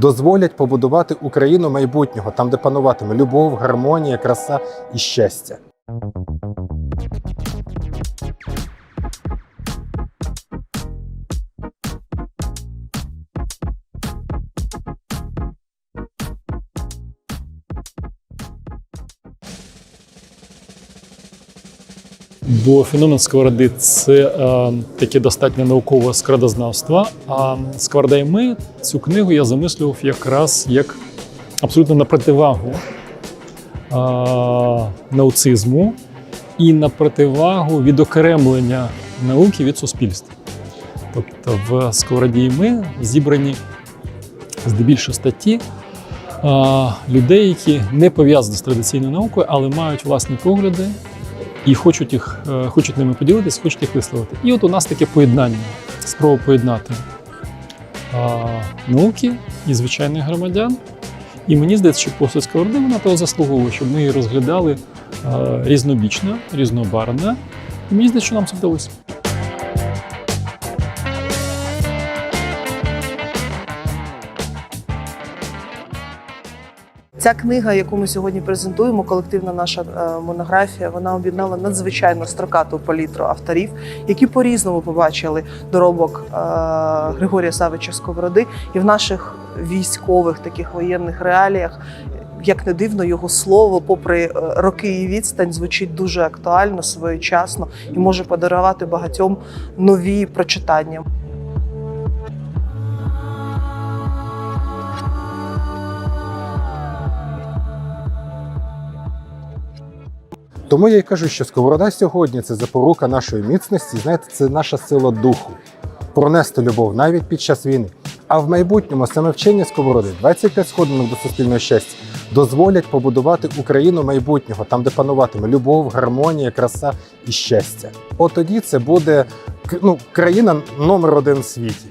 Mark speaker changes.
Speaker 1: дозволять побудувати Україну майбутнього, там, де пануватиме любов, гармонія, краса і щастя.
Speaker 2: Бо феномен сковороди це е, таке достатньо наукове складознавство. А Сковорода і ми цю книгу я замислював якраз як абсолютно на противагу е, науцизму і на противагу відокремлення науки від суспільства. Тобто в Сковороді і ми зібрані здебільшого статті е, людей, які не пов'язані з традиційною наукою, але мають власні погляди і хочуть їх, е, хочуть ними поділитися, хочуть їх висловити. І от у нас таке поєднання, спроба поєднати а, науки і звичайних громадян. І мені здається, що посольська орда вона того заслуговує, щоб ми її розглядали а, різнобічно, різнобарно. І мені здається, що нам це вдалося.
Speaker 3: Ця книга, яку ми сьогодні презентуємо, колективна наша е, монографія, вона об'єднала надзвичайно строкату палітру авторів, які по-різному побачили доробок е, Григорія Савича Сковороди. І в наших військових таких воєнних реаліях, як не дивно, його слово, попри е, роки і відстань, звучить дуже актуально, своєчасно і може подарувати багатьом нові прочитання.
Speaker 1: Тому я й кажу, що сковорода сьогодні це запорука нашої міцності. Знаєте, це наша сила духу. Пронести любов навіть під час війни. А в майбутньому саме вчення сковороди 25 сходинок до суспільного щастя дозволять побудувати Україну майбутнього, там, де пануватиме любов, гармонія, краса і щастя. От тоді це буде ну, країна номер один в світі.